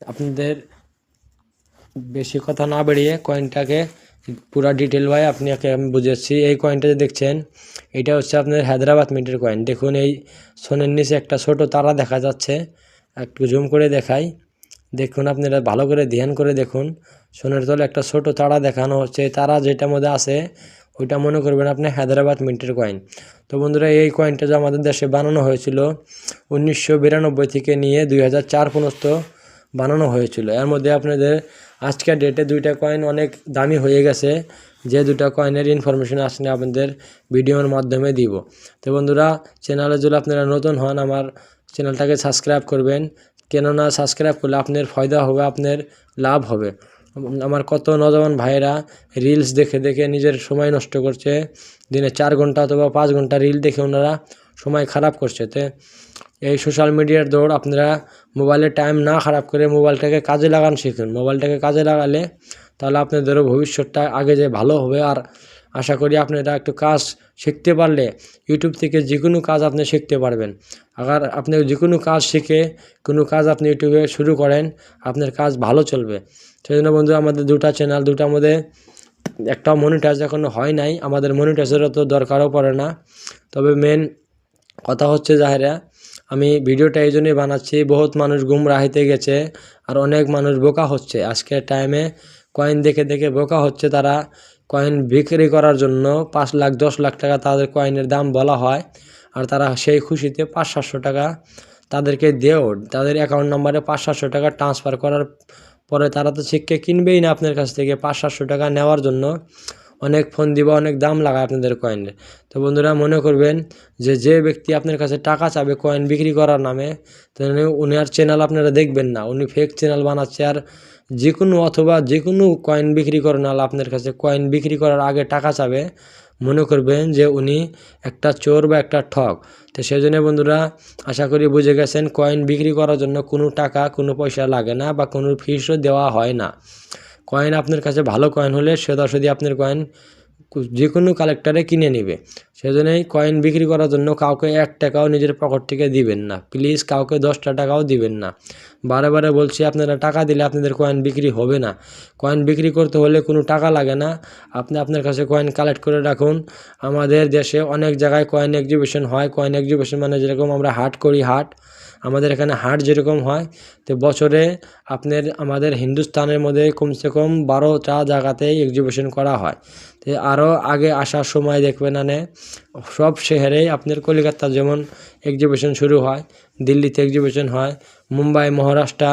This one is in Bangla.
আপনাদের বেশি কথা না বেরিয়ে কয়েনটাকে পুরো ডিটেল ভাই আপনাকে আমি বুঝেছি এই কয়েনটা যে দেখছেন, এটা হচ্ছে আপনার হায়দ্রাবাদ মিন্টের কয়েন দেখুন, এই সোনের নিচে একটা ছোট তারা দেখা যাচ্ছে। একটু জুম করে দেখাই। দেখুন, আপনারা ভালো করে ধ্যান করে দেখুন। সোনের তলে একটা ছোট তারা দেখানো হচ্ছে। তারা যেটার মধ্যে আছে, ওইটা মনে করবেন আপনি হায়দ্রাবাদ মিন্টের কয়েন তো বন্ধুরা, এই কয়েনটা যে আমাদের দেশে বানানো হয়েছিল, উনিশশো বিরানব্বই থেকে নিয়ে দুই হাজার চার পর্যন্ত বানানো হয়েছিল। এর মধ্যে আপনাদের আজকের ডেটে দুইটা কয়েন অনেক দামি হয়ে গেছে। যে দুটা কয়েনের ইনফরমেশন আসলে আপনাদের ভিডিওর মাধ্যমে দিব। তো বন্ধুরা চ্যানেলে যদি আপনারা নতুন হন, আমার চ্যানেলটাকে সাবস্ক্রাইব করবেন। কেননা সাবস্ক্রাইব করলে আপনার ফায়দা হবে, আপনার লাভ হবে। আমার কত নজওয়ান ভাইয়েরা রিলস দেখে দেখে নিজের সময় নষ্ট করছে। দিনে চার ঘণ্টা অথবা পাঁচ ঘণ্টা রিল দেখে ওনারা সময় খারাপ করছে। তো এই সোশ্যাল মিডিয়ার দৌড় আপনারা মোবাইলের টাইম না খারাপ করে মোবাইলটাকে কাজে লাগান শিখুন। মোবাইলটাকে কাজে লাগালে তাহলে আপনাদেরও ভবিষ্যৎটা আগে যে ভালো হবে। আর আশা করি আপনারা একটু কাজ শিখতে পারলে ইউটিউব থেকে যে কোনো কাজ আপনি শিখতে পারবেন। আবার আপনি যে কোনো কাজ শিখে কোনো কাজ আপনি ইউটিউবে শুরু করেন, আপনার কাজ ভালো চলবে। সেই জন্য বন্ধু, আমাদের দুটা চ্যানেল দুটার মধ্যে একটা মনিটাইজ এখনও হয় নাই। আমাদের মনিটাইজেরও তো দরকারও পড়ে না। তবে মেন কথা হচ্ছে যাহেরা আমি ভিডিওটা এই জন্যই বানাচ্ছি, বহুত মানুষ গুমরা গুমরাহিতে গেছে আর অনেক মানুষ বোকা হচ্ছে। আজকের টাইমে কয়েন দেখে দেখে বোকা হচ্ছে তারা। কয়েন বিক্রি করার জন্য পাঁচ লাখ, দশ লাখ টাকা তাদের কয়েনের দাম বলা হয় আর তারা সেই খুশিতে পাঁচ, সাতশো টাকা তাদেরকে দেও তাদের অ্যাকাউন্ট নাম্বারে পাঁচ, সাতশো টাকা ট্রান্সফার করার পরে তারা তো শিক্ষা কিনবেই না আপনার কাছ থেকে। পাঁচ, সাতশো টাকা নেওয়ার জন্য অনেক ফোন দিব, অনেক দাম লাগায় আপনাদের কয়েনের তো বন্ধুরা, মনে করবেন যে যে ব্যক্তি আপনার কাছে টাকা চাবে কয়েন বিক্রি করার নামে, তাহলে উনি আর চ্যানেল আপনারা দেখবেন না। উনি ফেক চ্যানেল বানাচ্ছে আর যে কোনো অথবা যে কোনো কয়েন বিক্রি করে নাহলে আপনার কাছে কয়েন বিক্রি করার আগে টাকা চাবে, মনে করবেন যে, উনি একটা চোর বা একটা ঠক তো সেই জন্য বন্ধুরা, আশা করি বুঝে গেছেন কয়েন বিক্রি করার জন্য কোনো টাকা, কোনো পয়সা লাগে না বা কোনো ফিসও দেওয়া হয় না। কয়েন আপনার কাছে ভালো কয়েন হলে সোজাসুজি আপনার কয়েন যে কোনো কালেক্টারে কিনে নেবে। সেজন্যই কয়েন বিক্রি করার জন্য কাউকে এক টাকাও নিজের পকেট থেকে দিবেন না। প্লিজ কাউকে দশটা টাকাও দিবেন না। বারে বারে বলছি, আপনারা টাকা দিলে আপনাদের কয়েন বিক্রি হবে না। কয়েন বিক্রি করতে হলে কোনো টাকা লাগে না। আপনি আপনার কাছে কয়েন কালেক্ট করে রাখুন। আমাদের দেশে অনেক জায়গায় কয়েন এক্সিবিশন হয়। কয়েন এক্সিবিশন মানে যেরকম আমরা হাট করি হাট, আমাদের এখানে হাট যেরকম হয়, তো বছরে আপনার, আমাদের হিন্দুস্তানের মধ্যে কমসে কম বারোটা জায়গাতেই এক্সিবিশন করা হয়। তো আরও আগে আসার সময় দেখবেন আনে সব শহরেই আপনার কলিকাতা যেমন এক্সিবিশন শুরু হয়, দিল্লিতে এক্সিবিশন হয়, মুম্বাই, মহারাষ্ট্র